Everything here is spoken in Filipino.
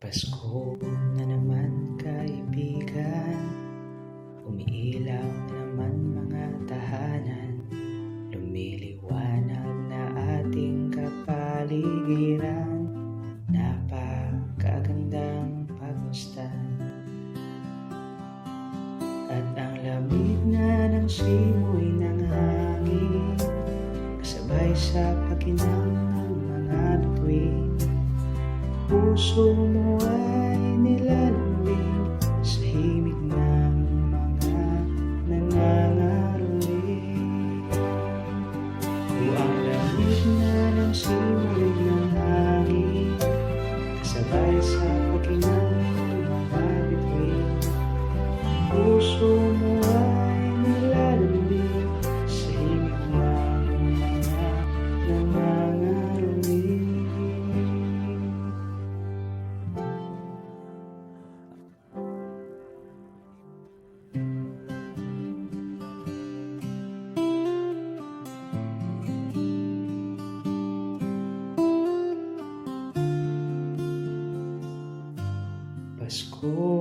Pasko na naman kaibigan. Umiilaw na naman mga tahanan. Lumiliwanag na ating kapaligiran. Napakagandang pagmustan At ang lamig na ng simoy ng hangin Kasabay sa pakinang Puso mo ay nilalambing Sa himig ng mga nangangaroling Kung ang lamig na ng simoy ng hangin Kasabay sa pakinang ng mga bituin Puso mo Pasko